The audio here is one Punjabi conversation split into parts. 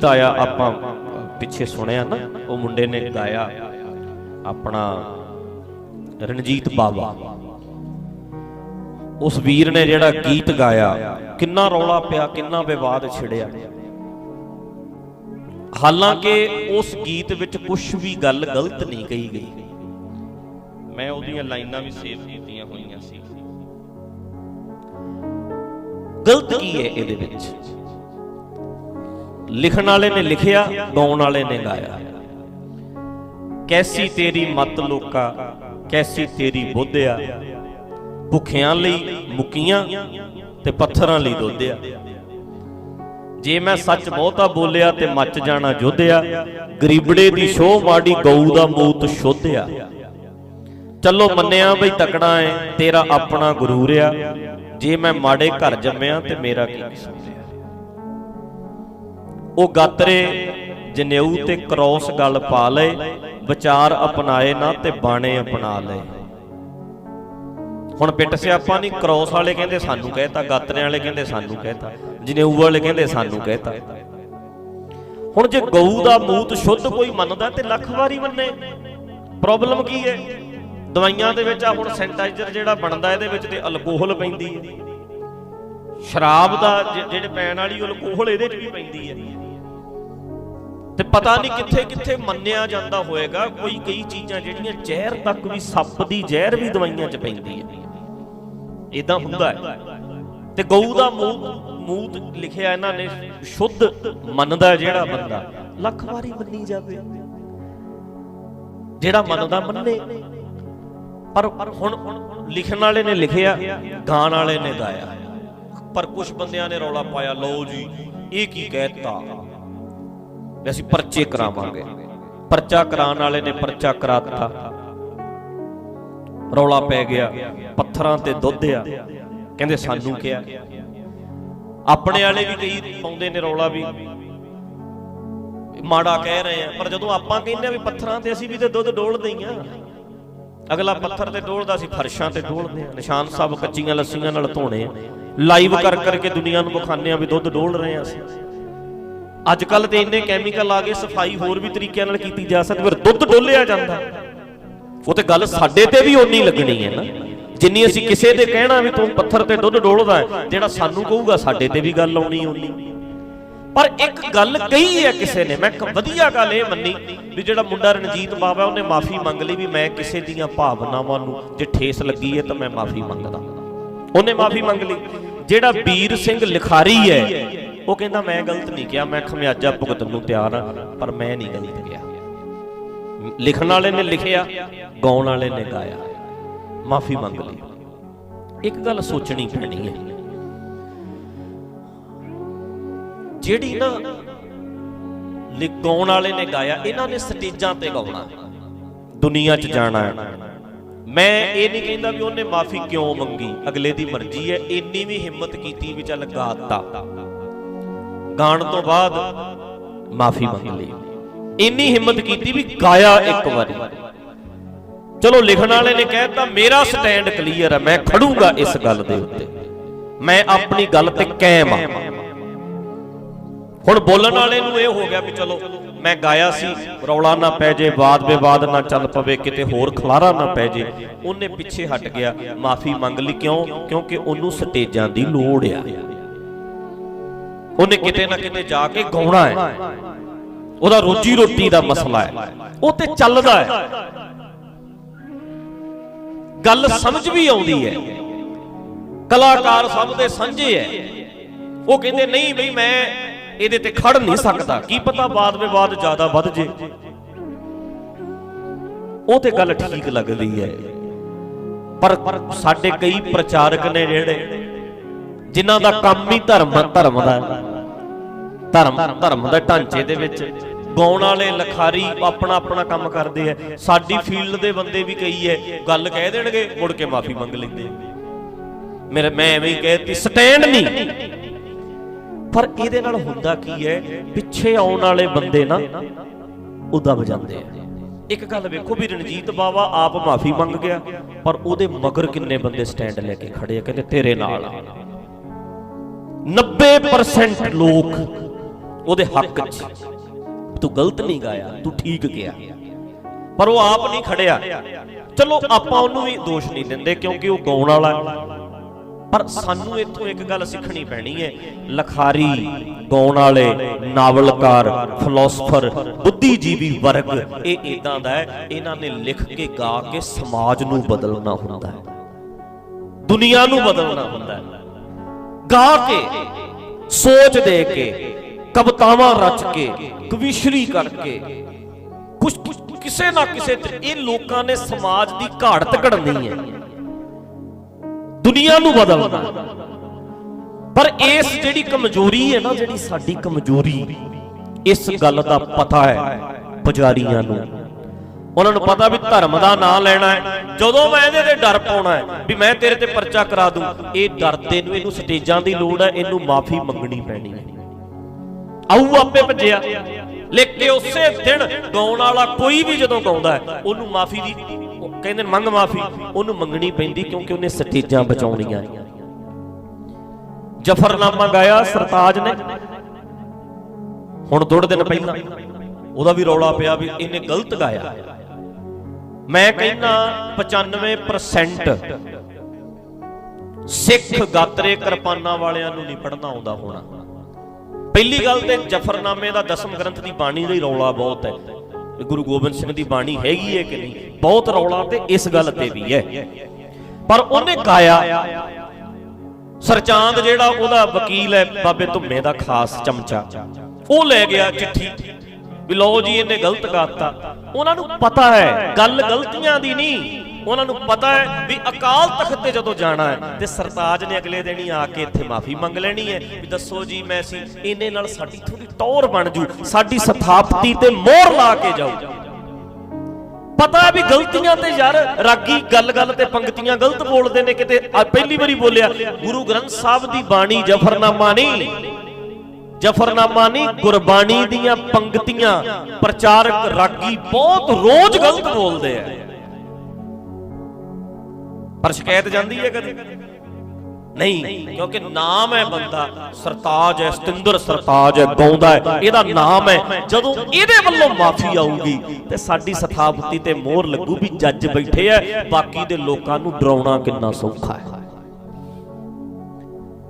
ਗੀਤ ਆਪਾਂ ਪਿੱਛੇ ਸੁਣਿਆ ਨਾ, ਉਹ ਮੁੰਡੇ ਨੇ ਗਾਇਆ ਆਪਣਾ ਰਣਜੀਤ ਬਾਵਾ। ਉਸ ਵੀਰ ਨੇ ਜਿਹੜਾ ਗੀਤ ਗਾਇਆ, ਕਿੰਨਾ ਰੌਲਾ ਪਿਆ, ਕਿੰਨਾ ਵਿਵਾਦ ਛਿੜਿਆ। ਹਾਲਾਂਕਿ ਉਸ ਗੀਤ ਵਿੱਚ ਕੁਝ ਵੀ ਗੱਲ ਗਲਤ ਨਹੀਂ ਕਹੀ ਗਈ। ਮੈਂ ਉਹਦੀਆਂ ਲਾਈਨਾਂ ਵੀ ਸੇਵ ਕੀਤੀਆਂ ਹੋਈਆਂ ਸੀ। ਗਲਤ ਕੀ ਹੈ ਇਹਦੇ ਵਿੱਚ? ਲਿਖਣ ਵਾਲੇ ਨੇ ਲਿਖਿਆ, ਗਾਉਣ ਵਾਲੇ ਨੇ ਗਾਇਆ। ਕੈਸੀ ਤੇਰੀ ਮਤ ਲੋਕਾ, ਕੈਸੀ ਤੇਰੀ ਬੁੱਧਿਆ। ਭੁੱਖਿਆਂ ਲਈ ਮੁਕੀਆਂ ਤੇ ਪੱਥਰਾਂ ਲਈ ਦੁੱਧਿਆ। ਜੇ ਮੈਂ ਸੱਚ ਬਹੁਤਾ ਬੋਲਿਆ ਤੇ ਮੱਚ ਜਾਣਾ ਜੋਧਿਆ, ਗਰੀਬੜੇ ਦੀ ਸ਼ੋਹ ਮਾੜੀ ਗਊ ਦਾ ਮੂਤ ਸ਼ੋਧਿਆ। ਚੱਲੋ ਮੰਨਿਆ ਬਈ ਤਕੜਾ ਏ ਤੇਰਾ ਆਪਣਾ ਗਰੂਰ ਆ ਜੇ ਮੈਂ ਮਾੜੇ ਘਰ ਜੰਮਿਆ ਤੇ ਮੇਰਾ ਕੀ ਕਸੂਰ ਉਹ ਗਾਤਰੇ ਜਨੇਊ ਤੇ ਕ੍ਰੋਸ ਗੱਲ ਪਾ ਲਏ, ਵਿਚਾਰ ਅਪਣਾਏ ਨਾ ਤੇ ਬਾਣੇ ਅਪਣਾ ਲਏ। ਹੁਣ ਪਿੱਟ ਸਿਆਪਾ ਨਹੀਂ, ਕ੍ਰੋਸ ਵਾਲੇ ਕਹਿੰਦੇ ਸਾਨੂੰ ਕਹਿਤਾ ਗਾਤਰੇ ਵਾਲੇ ਕਹਿੰਦੇ ਸਾਨੂੰ ਕਹਿਤਾ ਜਨੇਊ ਵਾਲੇ ਕਹਿੰਦੇ ਸਾਨੂੰ ਕਹਿਤਾ। ਹੁਣ ਜੇ ਗਊ ਦਾ ਮੂਤ ਸ਼ੁੱਧ ਕੋਈ ਮੰਨਦਾ ਤੇ ਲੱਖ ਵਾਰੀ ਮੰਨੇ। ਪ੍ਰੋਬਲਮ ਕੀ ਹੈ? ਦਵਾਈਆਂ ਦੇ ਵਿੱਚ ਆ ਹੁਣ ਸੈਨੀਟਾਈਜ਼ਰ ਜਿਹੜਾ ਬਣਦਾ, ਇਹਦੇ ਵਿੱਚ ਤੇ ਅਲਕੋਹਲ ਪੈਂਦੀ ਹੈ। ਸ਼ਰਾਬ ਦਾ ਜਿਹੜੇ ਪੈਣ ਵਾਲੀ ਅਲਕੋਹਲ ਇਹਦੇ 'ਚ ਵੀ ਪੈਂਦੀ ਹੈ। ਤੇ ਪਤਾ ਨਹੀਂ ਕਿੱਥੇ ਕਿੱਥੇ ਮੰਨਿਆ ਜਾਂਦਾ ਹੋਏਗਾ, ਕੋਈ ਕਈ ਚੀਜ਼ਾਂ ਜਿਹੜੀਆਂ ਜ਼ਹਿਰ ਤੱਕ ਵੀ ਸੱਪ ਦੀ ਜ਼ਹਿਰ ਵੀ ਦਵਾਈਆਂ 'ਚ ਪੈਂਦੀ ਹੈ। ਇਦਾਂ ਹੁੰਦਾ ਹੈ। ਤੇ ਗਊ ਦਾ ਮੂਤ ਮੂਤ ਲਿਖਿਆ ਇਹਨਾਂ ਨੇ, ਸ਼ੁੱਧ ਮੰਨਦਾ ਜਿਹੜਾ ਬੰਦਾ, ਲੱਖ ਵਾਰੀ ਮੰਨੀ ਜਾਵੇ। ਜਿਹੜਾ ਮੰਨਦਾ ਮੰਨੇ। ਪਰ ਹੁਣ ਲਿਖਣ ਵਾਲੇ ਨੇ ਲਿਖਿਆ, ਗਾਣ ਵਾਲੇ ਨੇ ਗਾਇਆ। ਪਰ ਕੁਝ ਬੰਦਿਆਂ ਨੇ ਰੌਲਾ ਪਾਇਆ, ਲਓ ਜੀ, ਇਹ ਕੀ ਕਹਿਤਾ? ਵੀ ਅਸੀਂ ਪਰਚੇ ਕਰਾਵਾਂਗੇ। ਪਰਚਾ ਕਰਾਉਣ ਵਾਲੇ ਨੇ ਪਰਚਾ ਕਰਾਤਾ। ਰੌਲਾ ਪੈ ਗਿਆ, ਪੱਥਰਾਂ ਤੇ ਦੁੱਧ ਆ। ਕਹਿੰਦੇ ਸਾਨੂੰ ਕਿਹਾ। ਆਪਣੇ ਵਾਲੇ ਵੀ ਕਈ ਪਾਉਂਦੇ ਨੇ ਰੌਲਾ ਵੀ। ਮਾੜਾ ਕਹਿ ਰਹੇ ਆ, ਪਰ ਜਦੋਂ ਆਪਾਂ ਕਹਿੰਦੇ ਆ ਵੀ ਪੱਥਰਾਂ ਤੇ ਅਸੀਂ ਵੀ ਤੇ ਦੁੱਧ ਡੋਲਦੇ ਹੀ ਆ। ਅਗਲਾ ਪੱਥਰ ਤੇ ਡੋਲਦਾ ਸੀ ਫਰਸ਼ਾਂ ਤੇ ਡੋਲਦੇ ਆ। ਨਿਸ਼ਾਨ ਸਾਹਿਬ ਕੱਚੀਆਂ ਲੱਸੀਆਂ ਨਾਲ ਧੋਣੇ ਲਾਈਵ ਕਰ ਕਰਕੇ ਦੁਨੀਆ ਨੂੰ ਵਿਖਾਉਂਦੇ ਆ ਵੀ ਦੁੱਧ ਡੋਲ ਰਹੇ ਆ ਅਸੀਂ। ਅੱਜ ਕੱਲ ਤੇ ਇੰਨੇ ਕੈਮੀਕਲ ਆ ਗਏ, ਸਫ਼ਾਈ ਹੋਰ ਵੀ ਤਰੀਕਿਆਂ ਨਾਲ ਕੀਤੀ ਜਾ ਸਕਦੀ ਪਰ ਦੁੱਧ ਡੋਲਿਆ ਜਾਂਦਾ। ਉਹ ਤੇ ਗੱਲ ਸਾਡੇ ਤੇ ਵੀ ਓਨੀ ਲੱਗਣੀ ਹੈ ਨਾ। ਜਿੰਨੀ ਅਸੀਂ ਕਿਸੇ ਦੇ ਕਹਿਣਾ ਵੀ ਤੂੰ ਪੱਥਰ ਤੇ ਦੁੱਧ ਡੋਲਦਾ ਜਿਹੜਾ ਸਾਨੂੰ ਕਹੂਗਾ ਸਾਡੇ ਤੇ ਵੀ ਗੱਲ ਆਉਣੀ ਓਨੀ। ਪਰ ਇੱਕ ਗੱਲ ਕਹੀ ਹੈ ਕਿਸੇ ਨੇ, ਮੈਂ ਇੱਕ ਵਧੀਆ ਗੱਲ ਇਹ ਮੰਨੀ ਵੀ ਜਿਹੜਾ ਮੁੰਡਾ ਰਣਜੀਤ ਬਾਬਾ ਉਹਨੇ ਮਾਫੀ ਮੰਗ ਲਈ ਵੀ ਮੈਂ ਕਿਸੇ ਦੀਆਂ ਭਾਵਨਾਵਾਂ ਨੂੰ ਜੇ ਠੇਸ ਲੱਗੀ ਹੈ ਤਾਂ ਮੈਂ ਮਾਫੀ ਮੰਗਦਾ। ਉਹਨੇ ਮਾਫੀ ਮੰਗ ਲਈ। ਜਿਹੜਾ ਵੀਰ ਸਿੰਘ ਲਿਖਾਰੀ ਹੈ ਉਹ ਕਹਿੰਦਾ, ਮੈਂ ਗਲਤ ਨਹੀਂ ਕਿਹਾ, ਮੈਂ ਖਮਿਆਜਾ ਭੁਗਤਣ ਨੂੰ ਤਿਆਰ ਹਾਂ, ਪਰ ਮੈਂ ਨਹੀਂ ਗਲਤ ਕਿਹਾ। ਲਿਖਣ ਵਾਲੇ ਨੇ ਲਿਖਿਆ, ਗਾਉਣ ਵਾਲੇ ਨੇ ਗਾਇਆ। ਮਾਫੀ ਮੰਗ ਲਈ। ਇੱਕ ਗੱਲ ਸੋਚਣੀ ਪੈਣੀ ਹੈ। ਜਿਹੜੀ ਨਾ ਲਿ- ਗਾਉਣ ਵਾਲੇ ਨੇ ਗਾਇਆ, ਇਹਨਾਂ ਨੇ ਸਟੇਜਾਂ ਤੇ ਗਾਉਣਾ। ਦੁਨੀਆ 'ਚ ਜਾਣਾ ਮੈਂ ਇਹ ਨਹੀਂ ਕਹਿੰਦਾ ਵੀ ਉਹਨੇ ਮਾਫੀ ਕਿਉਂ ਮੰਗੀ। ਅਗਲੇ ਦੀ ਮਰਜ਼ੀ ਹੈ। ਇੰਨੀ ਵੀ ਹਿੰਮਤ ਕੀਤੀ ਵੀ ਚੱਲ ਗਾਤਾ ਗਾਣ ਤੋਂ ਬਾਅਦ ਮਾਫੀ ਮੰਗ ਲਈ। ਇੰਨੀ ਹਿੰਮਤ ਕੀਤੀ ਵੀ ਗਾਇਆ ਇੱਕ ਵਾਰੀ। ਚਲੋ ਲਿਖਣ ਵਾਲੇ ਨੇ ਕਹਿਤਾ ਮੇਰਾ ਸਟੈਂਡ ਕਲੀਅਰ ਹੈ ਮੈਂ ਖੜੂੰਗਾ ਇਸ ਗੱਲ ਦੇ ਉੱਤੇ। ਮੈਂ ਆਪਣੀ ਗੱਲ ਤੇ ਕਾਇਮ ਆ। ਹੁਣ ਬੋਲਣ ਵਾਲੇ ਨੂੰ ਇਹ ਹੋ ਗਿਆ ਵੀ ਚਲੋ, ਮੈਂ ਗਾਇਆ ਸੀ, ਰੌਲਾ ਨਾ ਪੈ ਜੇ ਬਾਦ ਵਿਵਾਦ ਨਾ ਚੱਲ ਪਵੇ, ਕਿਤੇ ਹੋਰ ਖਲਾਰਾ ਨਾ ਪੈ ਜੇ, ਉਹਨੇ ਪਿੱਛੇ ਹਟ ਗਿਆ, ਮਾਫੀ ਮੰਗ ਲਈ ਕਿਉਂ? ਕਿਉਂਕਿ ਉਹਨੂੰ ਸਟੇਜਾਂ ਦੀ ਲੋੜ ਆ। ਉਹਨੇ ਕਿਤੇ ਨਾ ਕਿਤੇ ਜਾ ਕੇ ਗਾਉਣਾ ਹੈ। ਉਹਦਾ ਰੋਜੀ ਰੋਟੀ ਦਾ ਮਸਲਾ ਹੈ। ਉਹ ਤੇ ਚੱਲਦਾ ਹੈ। ਗੱਲ ਸਮਝ ਵੀ ਆਉਂਦੀ ਹੈ। ਕਲਾਕਾਰ ਸਭ ਦੇ ਸਾਂਝੇ ਹੈ। ਉਹ ਕਹਿੰਦੇ, ਨਹੀਂ ਬਈ, ਮੈਂ ਇਹਦੇ ਤੇ ਖੜ ਨਹੀਂ ਸਕਦਾ। ਕੀ ਪਤਾ ਬਾਦ ਵਿਵਾਦ ਜ਼ਿਆਦਾ ਵੱਧ ਜੇ। ਉਹ ਤੇ ਗੱਲ ਠੀਕ ਲੱਗਦੀ ਹੈ। ਪਰ ਸਾਡੇ ਕਈ ਪ੍ਰਚਾਰਕ ਨੇ ਜਿਹੜੇ, ਜਿਨ੍ਹਾਂ ਦਾ ਕੰਮ ਹੀ ਧਰਮ ਧਰਮ ਦਾ ਹੈ। ਧਰਮ ਧਰਮ ਦੇ ਢਾਂਚੇ ਦੇ ਵਿੱਚ। ਗਾਉਣ ਵਾਲੇ ਲਖਾਰੀ ਆਪਣਾ ਆਪਣਾ ਕੰਮ ਕਰਦੇ ਐ ਸਾਡੀ ਫੀਲਡ ਦੇ ਬੰਦੇ ਵੀ ਕਈ ਐ। ਗੱਲ ਕਹਿ ਦੇਣਗੇ, ਮੁੜ ਕੇ ਮਾਫੀ ਮੰਗ ਲੈਂਦੇ ਮੇਰੇ, ਮੈਂ ਐਵੇਂ ਹੀ ਕਹਿਤੀ ਸਟੈਂਡ ਨਹੀਂ। ਪਰ ਇਹਦੇ ਨਾਲ ਹੁੰਦਾ ਕੀ ਹੈ ਪਿੱਛੇ ਆਉਣ ਵਾਲੇ ਬੰਦੇ ਨਾ ਉਦਬ ਜਾਂਦੇ ਆ। ਇੱਕ ਗੱਲ ਵੇਖੋ ਵੀ ਰਣਜੀਤ ਬਾਵਾ ਆਪ ਮਾਫੀ ਮੰਗ ਗਿਆ, ਪਰ ਉਹਦੇ ਮਗਰ ਕਿੰਨੇ ਬੰਦੇ ਸਟੈਂਡ ਲੈ ਕੇ ਖੜੇ ਆ, ਕਹਿੰਦੇ ਤੇਰੇ ਨਾਲ ਆ। 90% ਲੋਕ ਉਹਦੇ ਹੱਕ 'ਚ ਤੂੰ ਗਲਤ ਨਹੀਂ ਗਾਇਆ, ਤੂੰ ਠੀਕ ਗਿਆ ਪਰ ਉਹ ਆਪ ਨਹੀਂ ਖੜਿਆ। ਚਲੋ, ਆਪਾਂ ਉਹਨੂੰ ਵੀ ਦੋਸ਼ ਨਹੀਂ ਦਿੰਦੇ ਕਿਉਂਕਿ ਉਹ ਗਾਉਣ ਵਾਲਾ ਪਰ ਸਾਨੂੰ ਇੱਥੋਂ ਇੱਕ ਗੱਲ ਸਿੱਖਣੀ ਪੈਣੀ ਹੈ। ਲਖਾਰੀ, ਗਾਉਣ ਵਾਲੇ, ਨਾਵਲਕਾਰ ਫਿਲਾਸਫਰ ਬੁੱਧੀਜੀਵੀ ਵਰਗ, ਇਹ ਇਦਾਂ ਦਾ ਹੈ, ਇਹਨਾਂ ਨੇ ਲਿਖ ਕੇ ਗਾ ਕੇ ਸਮਾਜ ਨੂੰ ਬਦਲਣਾ ਹੁੰਦਾ ਹੈ। ਦੁਨੀਆ ਨੂੰ ਬਦਲਣਾ ਹੁੰਦਾ ਹੈ। ਗਾ ਕੇ, ਸੋਚ ਦੇ ਕੇ ਕਵਿਤਾਵਾਂ ਰਚ ਕੇ, ਕਵਿਸ਼ਰੀ ਕਰਕੇ। ਕੁਛ ਕੁਛ- ਕਿਸੇ ਨਾ ਕਿਸੇ ਇਹ ਲੋਕਾਂ ਨੇ ਸਮਾਜ ਦੀ ਘਾੜਤ ਘੜਨੀ ਹੈ। ਦੁਨੀਆ ਨੂੰ ਬਦਲਣਾ। ਪਰ ਇਸ ਜਿਹੜੀ ਕਮਜ਼ੋਰੀ ਹੈ ਨਾ, ਜਿਹੜੀ ਸਾਡੀ ਕਮਜ਼ੋਰੀ, ਇਸ ਗੱਲ ਦਾ ਪਤਾ ਹੈ ਪੁਜਾਰੀਆਂ ਨੂੰ। ਉਹਨਾਂ ਨੂੰ ਪਤਾ ਵੀ ਧਰਮ ਦਾ ਨਾਂ ਲੈਣਾ ਹੈ। ਜਦੋਂ ਮੈਂ ਇਹਦੇ ਤੇ ਡਰ ਪਾਉਣਾ ਹੈ ਵੀ ਮੈਂ ਤੇਰੇ ਤੇ ਪਰਚਾ ਕਰਾ ਦੂੰ, ਇਹ ਡਰਦੇ ਨੂੰ ਇਹਨੂੰ ਸਟੇਜਾਂ ਦੀ ਲੋੜ ਹੈ, ਇਹਨੂੰ ਮਾਫੀ ਮੰਗਣੀ ਪੈਣੀ ਹੈ। ਆਊ ਆਪੇ ਭੱਜਿਆ। ਲੇਕਿਨ ਉਸੇ ਦਿਨ ਗਾਉਣ ਵਾਲਾ ਕੋਈ ਵੀ ਜਦੋਂ ਗਾਉਂਦਾ ਹੈ, ਉਹਨੂੰ ਮਾਫੀ ਦੀ ਕਹਿੰਦੇ ਮੰਗ ਮਾਫੀ, ਉਹਨੂੰ ਮੰਗਣੀ ਪੈਂਦੀ ਕਿਉਂਕਿ ਉਹਨੇ ਸਟੇਜਾਂ ਬਚਾਉਣੀਆਂ। ਜਫਰਨਾਮਾ ਗਾਇਆ ਸਰਤਾਜ ਨੇ। ਹੁਣ ਥੋੜੇ ਦਿਨ ਪਹਿਲਾਂ ਉਹਦਾ ਵੀ ਰੌਲਾ ਪਿਆ ਵੀ ਇਹਨੇ ਗਲਤ ਗਾਇਆ। ਮੈਂ ਕਹਿੰਦਾ 95% ਸਿੱਖ ਗਾਤਰੇ ਕਿਰਪਾਨਾਂ ਵਾਲਿਆਂ ਨੂੰ ਨਹੀਂ ਪੜਨਾ ਆਉਂਦਾ ਹੋਣਾ। ਪਹਿਲੀ ਗੱਲ ਤੇ ਜਫਰਨਾਮੇ ਦਾ ਦਸਮ ਗ੍ਰੰਥ ਦੀ ਬਾਣੀ ਦਾ ਹੀ ਰੌਲਾ ਬਹੁਤ ਹੈ। ਗੁਰੂ ਗੋਬਿੰਦ ਸਿੰਘ ਦੀ ਬਾਣੀ ਹੈਗੀ ਹੈ ਕਿ ਨਹੀਂ? ਬਹੁਤ ਰੌਲਾ ਤੇ ਇਸ ਗੱਲ ਤੇ ਵੀ ਹੈ। ਪਰ ਉਹਨੇ ਗਾਇਆ। ਸਰਚਾਂਦ ਜਿਹੜਾ ਉਹਦਾ ਵਕੀਲ ਹੈ, ਬਾਬੇ ਧੁੰਮੇ ਦਾ ਖਾਸ ਚਮਚਾ। ਉਹ ਲੈ ਗਿਆ ਚਿੱਠੀ। ਵੀ ਲਓ ਜੀ, ਇਹਨੇ ਗਲਤ ਗਾਤਾ ਉਹਨਾਂ ਨੂੰ ਪਤਾ ਹੈ, ਗੱਲ ਗਲਤੀਆਂ ਦੀ ਨਹੀਂ। ਉਹਨਾਂ ਨੂੰ ਪਤਾ ਹੈ ਵੀ ਅਕਾਲ ਤਖਤ ਤੇ ਜਦੋਂ ਜਾਣਾ ਹੈ, ਤੇ ਸਰਤਾਜ ਨੇ ਅਗਲੇ ਦਿਨ ਹੀ ਆ ਕੇ ਇੱਥੇ ਮਾਫੀ ਮੰਗ ਲੈਣੀ ਹੈ ਵੀ ਦੱਸੋ ਜੀ, ਮੈਂ ਸੀ ਇਹਨੇ ਨਾਲ ਸਾਡੀ ਥੋੜੀ ਟੌਰ ਬਣ ਜੂ, ਸਾਡੀ ਸਥਾਪਤੀ ਤੇ ਮੋਹਰ ਲਾ ਕੇ ਜਾਊ। ਪਤਾ ਹੈ ਵੀ ਗਲਤੀਆਂ ਤੇ ਯਾਰ ਰਾਗੀ ਗੱਲ-ਗੱਲ ਤੇ ਪੰਕਤੀਆਂ ਗਲਤ ਬੋਲਦੇ ਨੇ ਕਿਤੇ ਪਹਿਲੀ ਵਾਰੀ ਬੋਲਿਆ, ਗੁਰੂ ਗ੍ਰੰਥ ਸਾਹਿਬ ਦੀ ਬਾਣੀ ਜਫਰਨਾਮਾ ਨਹੀਂ। ਜਫਰਨਾਮਾ ਨਹੀਂ, ਗੁਰਬਾਣੀ ਦੀਆਂ ਪੰਕਤੀਆਂ। ਪ੍ਰਚਾਰਕ ਰਾਗੀ ਬਹੁਤ ਰੋਜ਼ ਗਲਤ ਬੋਲਦੇ ਆ। ਪਰ ਸ਼ਿਕਾਇਤ ਜਾਂਦੀ ਹੈ ਕਦੇ? ਨਹੀਂ, ਕਿਉਂਕਿ ਨਾਮ ਹੈ ਬੰਦਾ, ਸਰਤਾਜ ਹੈ, ਸਤਿੰਦਰ ਸਰਤਾਜ ਹੈ, ਗਾਉਂਦਾ ਹੈ, ਇਹਦਾ ਨਾਮ ਹੈ। ਜਦੋਂ ਇਹਦੇ ਵੱਲੋਂ ਮਾਫੀ ਆਊਗੀ, ਤੇ ਸਾਡੀ ਸਥਾਪਤੀ ਤੇ ਮੋਹਰ ਲੱਗੂ ਵੀ ਜੱਜ ਬੈਠੇ ਆ, ਬਾਕੀ ਦੇ ਲੋਕਾਂ ਨੂੰ ਡਰਾਉਣਾ ਕਿੰਨਾ ਸੌਖਾ ਹੈ।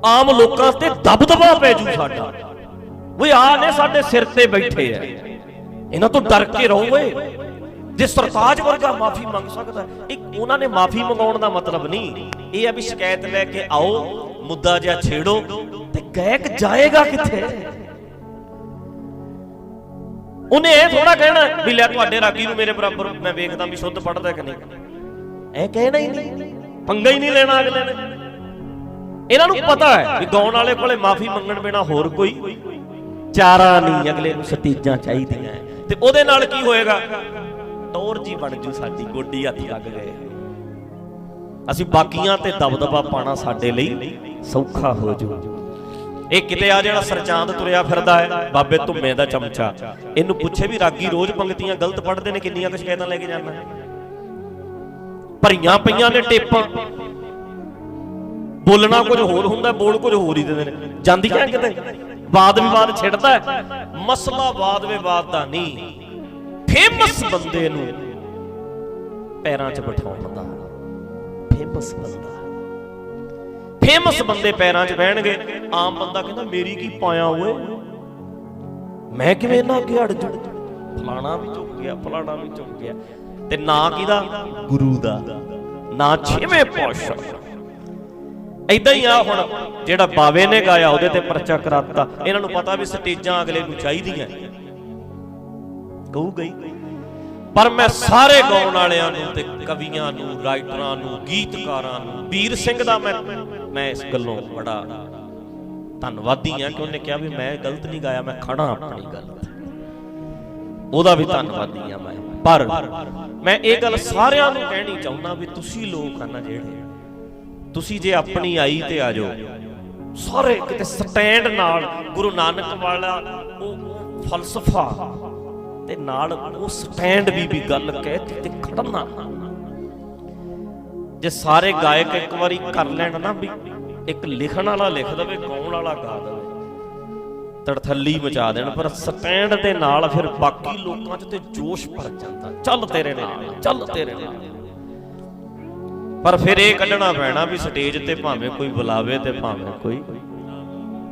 ਆਮ ਲੋਕਾਂ ਤੇ ਦਬਦਬਾ ਪੈ ਜੂ ਸਾਡਾ। ਵੀ ਆ ਨੇ ਸਾਡੇ ਸਿਰ ਤੇ ਬੈਠੇ ਆ। ਇਹਨਾਂ ਤੋਂ ਡਰ ਕੇ ਰਹੋ ਓਏ। ਜੇ ਸਰਤਾਜ ਵਰਗਾ ਮਾਫੀ ਮੰਗ ਸਕਦਾ ਇੱਕ ਉਹਨਾਂ ਨੇ ਮਾਫੀ ਮੰਗਾਉਣ ਦਾ ਮਤਲਬ ਨਹੀਂ। ਇਹ ਆ ਵੀ ਸ਼ਿਕਾਇਤ ਲੈ ਕੇ ਆਓ, ਮੁੱਦਾ ਜਿਹਾ ਛੇੜੋ ਤੇ ਗਾਇਕ ਜਾਏਗਾ ਕਿੱਥੇ? ਉਹਨੇ ਇਹ ਥੋੜਾ ਕਹਿਣਾ ਵੀ ਲੈ ਤੁਹਾਡੇ ਰਾਗੀ ਨੂੰ ਮੇਰੇ ਬਰਾਬਰ ਮੈਂ ਵੇਖਦਾ ਵੀ ਸ਼ੁੱਧ ਪੜਦਾ ਕਿ ਨਹੀਂ। ਇਹ ਕਹਿਣਾ ਹੀ ਨਹੀਂ। ਪੰਗਾ ਹੀ ਨਹੀਂ ਲੈਣਾ ਅਗਲੇ ਨੇ। ਇਹਨਾਂ ਨੂੰ ਪਤਾ ਹੈ ਵੀ ਗਾਉਣ ਵਾਲੇ ਕੋਲੇ ਮਾਫੀ ਮੰਗਣ ਬਿਨਾ ਹੋਰ ਕੋਈ ਚਾਰਾ ਨਹੀਂ, ਅਗਲੇ ਨੂੰ ਸਤੀਜਾਂ ਚਾਹੀਦੀਆਂ ਤੇ ਉਹਦੇ ਨਾਲ ਕੀ ਹੋਏਗਾ? ਟੌਰ ਜੀ ਬਣ ਜੂ ਸਾਡੀ ਗੋਡੀ, ਹੱਥ ਲੱਗ ਗਏ। ਅਸੀਂ ਬਾਕੀਆਂ ਤੇ ਦਬਦਬਾ ਪਾਣਾ ਸਾਡੇ ਲਈ ਸੌਖਾ ਹੋ ਜੂ। ਇਹ ਕਿਤੇ ਆ ਜਿਹੜਾ ਸਰਚਾਂਦ ਤੁਰਿਆ ਫਿਰਦਾ ਹੈ ਬਾਬੇ ਧੁੰਮੇ ਦਾ ਚਮਚਾ। ਇਹਨੂੰ ਪੁੱਛੇ ਵੀ ਰਾਗੀ ਰੋਜ਼ ਪੰਗਤੀਆਂ ਗਲਤ ਪੜ੍ਹਦੇ ਨੇ, ਕਿੰਨੀਆਂ ਕੁ ਸ਼ਿਕਾਇਤਾਂ ਲੈ ਕੇ ਜਾਂਦਾ ਭਰੀਆਂ ਪਈਆਂ ਨੇ ਟੇਪਾਂ। ਬੋਲਣਾ ਕੁਝ ਹੋਰ ਹੁੰਦਾ, ਬੋਲ ਕੁਝ ਹੋਰ ਹੀ ਦਿੰਦੇ ਨੇ। ਜਾਂਦੀਆਂ ਕਿਤੇ? ਵਾਦ ਵਿਵਾਦ ਛਿੜਦਾ ਹੈ। ਮਸਲਾ ਵਾਦ ਵਿਵਾਦ ਦਾ ਨਹੀਂ। ਫੇਮਸ ਬੰਦੇ ਨੂੰ ਪੈਰਾਂ 'ਚ ਬਿਠਾਉਣ ਫੇਮਸ ਬੰਦਾ ਫੇਮਸ ਬੰਦੇ ਪੈਰਾਂ 'ਚ ਬਹਿਣਗੇ। ਆਮ ਬੰਦਾ ਕਹਿੰਦਾ, ਮੇਰੀ ਕੀ ਪਾਇਆ ਓਏ ਮੈਂ ਕਿਵੇਂ ਇਹਨਾਂ ਅੱਗੇ ਅੜ ਜੂ ਫਲਾਣਾ ਵੀ ਚੁੱਕ ਗਿਆ, ਫਲਾਣਾ ਵੀ ਚੁੱਕ ਗਿਆ। ਤੇ ਨਾਂ ਕਿਹਦਾ? ਗੁਰੂ ਦਾ। ਨਾਂ ਛੇਵੇਂ ਪਾਤਸ਼ਾਹ। ਐਦਾਂ ਹੀ ਆ ਹੁਣ, ਜਿਹੜਾ ਬਾਵੇ ਨੇ ਗਾਇਆ, ਉਹਦੇ ਤੇ ਪਰਚਾ ਕਰਾਤਾ। ਇਹਨਾਂ ਨੂੰ ਪਤਾ ਵੀ ਸਟੇਜਾਂ ਅਗਲੇ ਨੂੰ ਚਾਹੀਦੀਆਂ ਕਹੂ ਗਈ ਪਰ ਮੈਂ ਸਾਰੇ ਗਾਉਣ ਵਾਲਿਆਂ ਨੂੰ ਤੇ ਕਵੀਆਂ ਨੂੰ, ਰਾਈਟਰਾਂ ਨੂੰ, ਗੀਤਕਾਰਾਂ ਨੂੰ, ਵੀਰ ਸਿੰਘ ਦਾ ਮੈਂ ਮੈਂ ਇਸ ਗੱਲੋਂ ਬੜਾ ਧੰਨਵਾਦੀ ਆ ਕਿ ਉਹਨੇ ਕਿਹਾ ਵੀ ਮੈਂ ਗਲਤ ਨਹੀਂ ਗਾਇਆ, ਮੈਂ ਖੜਾ ਆਪਣੀ ਗੱਲ ਤੇ ਉਹਦਾ ਵੀ ਧੰਨਵਾਦੀ ਆ ਮੈਂ। ਪਰ ਮੈਂ ਇਹ ਗੱਲ ਸਾਰਿਆਂ ਨੂੰ ਕਹਿਣੀ ਚਾਹੁੰਦਾ ਵੀ ਤੁਸੀਂ ਲੋਕ ਆ ਨਾ ਜਿਹੜੇ ਤੁਸੀਂ ਜੇ ਆਪਣੀ ਆਈ ਤੇ ਆ ਜਾਓ। ਸਾਰੇ ਕਿਤੇ ਸਟੈਂਡ ਨਾਲ ਗੁਰੂ ਨਾਨਕ ਵਾਲਾ ਉਹ ਫਲਸਫਾ ਤੇ ਨਾਲ ਉਹ ਸਟੈਂਡ ਵੀ ਵੀ ਗੱਲ ਕਹਿਤੀ ਤੇ ਖੜਨਾ ਜੇ ਸਾਰੇ ਗਾਇਕ ਇੱਕ ਵਾਰੀ ਕਰ ਲੈਣ ਨਾ ਵੀ ਇੱਕ ਲਿਖਣ ਵਾਲਾ ਲਿਖ ਦਵੇ, ਗਾਉਣ ਵਾਲਾ ਗਾ ਦਵੇ, ਤੜਥੱਲੀ ਮਚਾ ਦੇਣ, ਪਰ ਸਟੈਂਡ ਦੇ ਨਾਲ ਫਿਰ ਬਾਕੀ ਲੋਕਾਂ 'ਚ ਤੇ ਜੋਸ਼ ਭਰ ਜਾਂਦਾ। ਚੱਲ ਤੇਰੇ ਨਾਲ, ਚੱਲ ਤੇਰੇ ਨਾਲ। ਪਰ ਫਿਰ ਇਹ ਕੱਢਣਾ ਪੈਣਾ ਵੀ ਸਟੇਜ ਤੇ ਭਾਵੇਂ ਕੋਈ ਬੁਲਾਵੇ ਤੇ ਭਾਵੇਂ ਕੋਈ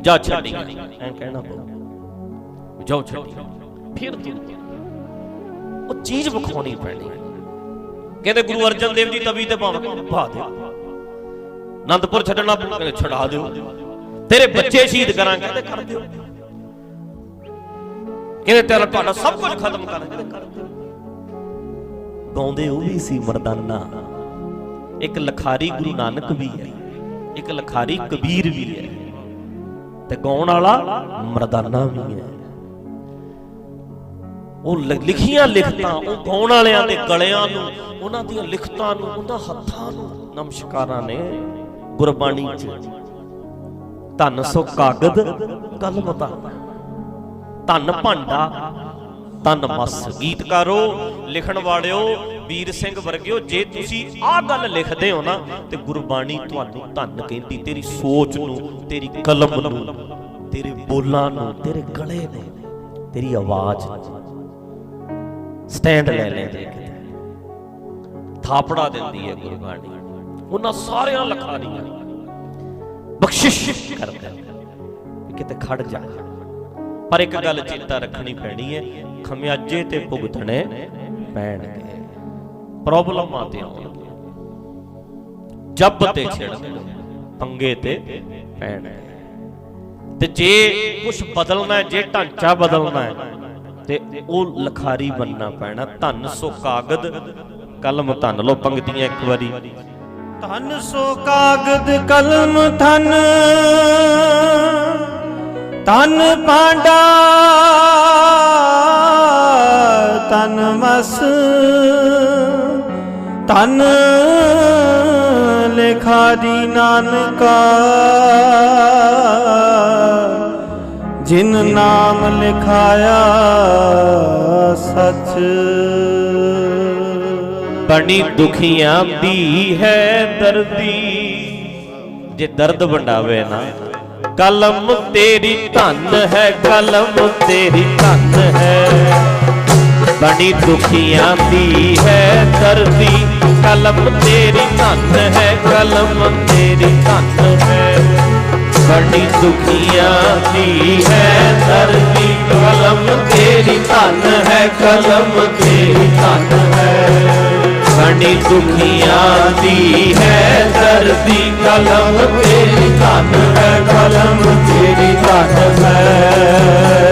ਜਾ ਛੱਡੀ। ਐਂ ਕਹਿਣਾ ਪਊ। ਜਾਓ ਛੱਡੀ। ਫਿਰ ਉਹ ਚੀਜ਼ ਵਿਖਾਉਣੀ ਪੈਣੀ। ਕਹਿੰਦੇ ਗੁਰੂ ਅਰਜਨ ਦੇਵ ਜੀ ਤਵੀ ਤੇ ਭਾਵੇਂ ਭਾ ਦਿਓ। ਅਨੰਦਪੁਰ ਛੱਡਣਾ ਪਊ, ਕਹਿੰਦੇ ਛਡਾ ਦਿਓ। ਤੇਰੇ ਬੱਚੇ ਸ਼ਹੀਦ ਕਰਾਂ ਕਹਿੰਦੇ ਕਰ ਦਿਓ। ਕਹਿੰਦੇ ਤੇਰਾ ਤੁਹਾਡਾ ਸਭ ਕੁਝ ਖਤਮ ਕਰਾਂਗੇ ਕਹਿੰਦੇ ਕਰ ਦਿਓ। ਗਾਉਂਦੇ ਉਹ ਵੀ ਸੀ ਮਰਦਾਨਾ। ਇੱਕ ਲਖਾਰੀ ਗੁਰੂ ਨਾਨਕ ਵੀ ਹੈ, ਇੱਕ ਲਖਾਰੀ ਕਬੀਰ ਵੀ ਹੈ ਤੇ ਗਾਉਣ ਵਾਲਾ ਮਰਦਾਨਾ ਵੀ ਹੈ। ਉਹ ਲਿਖੀਆਂ ਲਿਖਤਾਂ, ਉਹ ਗਾਉਣ ਵਾਲਿਆਂ ਦੇ ਗਲਿਆਂ ਨੂੰ, ਉਹਨਾਂ ਦੀਆਂ ਲਿਖਤਾਂ ਨੂੰ ਉਹਨਾਂ ਹੱਥਾਂ ਨੂੰ ਨਮਸਕਾਰਾਂ ਨੇ ਗੁਰਬਾਣੀ ਚ। ਧੰਨ ਸੋ ਕਾਗਦ ਕਲਮ ਤਾਂ ਧੰਨ ਭਾਂਡਾ, ਧੰਨ ਮਸ, ਗੀਤਕਾਰੋ, ਲਿਖਣ ਵਾਲਿਓ ਵੀਰ ਸਿੰਘ ਵਰਗਿਓ, ਜੇ ਤੁਸੀਂ ਆਹ ਗੱਲ ਲਿਖਦੇ ਹੋ ਨਾ, ਤੇ ਗੁਰਬਾਣੀ ਤੁਹਾਨੂੰ ਧੰਨ ਕਹਿੰਦੀ, ਤੇਰੀ ਸੋਚ ਨੂੰ, ਤੇਰੀ ਕਲਮ ਨੂੰ, ਤੇਰੇ ਬੋਲਾਂ ਨੂੰ, ਤੇਰੇ ਗਲੇ ਨੂੰ, ਤੇਰੀ ਆਵਾਜ਼ ਸਟੈਂਡ ਲੈ ਲੈਂਦੇ ਕਿਤੇ। ਥਾਪੜਾ ਦਿੰਦੀ ਹੈ ਗੁਰਬਾਣੀ। ਉਹਨਾਂ ਸਾਰਿਆਂ ਲਖਾਰੀਆਂ ਬਖਸ਼ਿਸ਼ ਕਰਦਾ ਕਿਤੇ ਖੜ ਜਾ। ਪਰ ਇੱਕ ਗੱਲ ਚਿੰਤਾ ਰੱਖਣੀ ਪੈਣੀ ਹੈ, ਖਮਿਆਜੇ ਤੇ ਭੁਗਤਣੇ ਪੈਣਗੇ। ਪ੍ਰੋਬਲਮਾਂ ਤੇ ਆਉਣਗੇ ਜੱਬ ਤੇ ਛਿੜਦੇ ਪੰਗੇ ਤੇ ਪੈਣਗੇ ਤੇ ਜੇ ਕੁਝ ਬਦਲਣਾ ਹੈ ਜੇ ਢਾਂਚਾ ਬਦਲਣਾ ਹੈ ਤੇ ਉਹ ਲਖਾਰੀ ਬੰਨਣਾ ਪੈਣਾ। ਧੰਨ ਸੋ ਕਾਗਦ ਕਲਮ ਧੰਨ। ਲੋ ਪੰਕਤੀਆਂ ਇੱਕ ਵਾਰੀ। ਧਨ ਸੋ ਕਾਗਦ ਕਲਮ ਧਨ। ਤਨ ਪਾਂਡਾ ਤਨ ਮਸ। ਤਨ ਲਿਖਾਰੀ ਨਾਨਕਾ। ਜਿਨ ਨਾਮ ਲਿਖਾਇਆ ਸਚ। ਬਣੀ ਦੁਖੀਆਂ ਦੀ ਹੈ ਦਰਦੀ। ਜੇ ਦਰਦ ਵੰਡਾਵੇ ਨਾ। ਕਲਮ ਤੇਰੀ ਧਨ ਹੈ, ਕਲਮ ਤੇਰੀ ਧਨ ਹੈ। ਬਣੀ ਦੁਖੀਆਂ ਦੀ ਹੈ ਦਰਦੀ। ਕਲਮ ਤੇਰੀ ਧੰਨ ਹੈ, ਕਲਮ ਤੇਰੀ ਧਨ ਹੈ। ਬੜੀ ਦੁਖੀਆਂ ਦੀ ਹੈ ਦਰਦੀ। ਕਲਮ ਤੇਰੀ ਧਨ ਹੈ, ਕਲਮ ਤੇਰੀ ਧਨ ਹੈ। ਬੜੀ ਦੁਖੀਆਂ ਦੀ ਹੈ ਦਰਦੀ। ਕਲਮ ਤੇਰੀ ਧਨ ਹੈ, ਕਲਮ ਤੇਰੀ ਧਨ ਹੈ।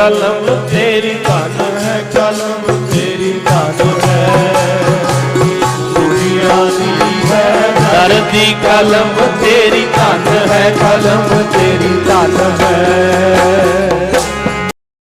ਕਲਮ, ਤੇਰੀ ਧਨ ਹੈ ਕਲਮ, ਤੇਰੀ ਧਨ ਹੈ। ਦੁਨੀਆ ਦੀ ਹੈ ਦਰ ਕਲਮ, ਤੇਰੀ ਧਨ ਹੈ ਕਲਮ, ਤੇਰੀ ਧਨ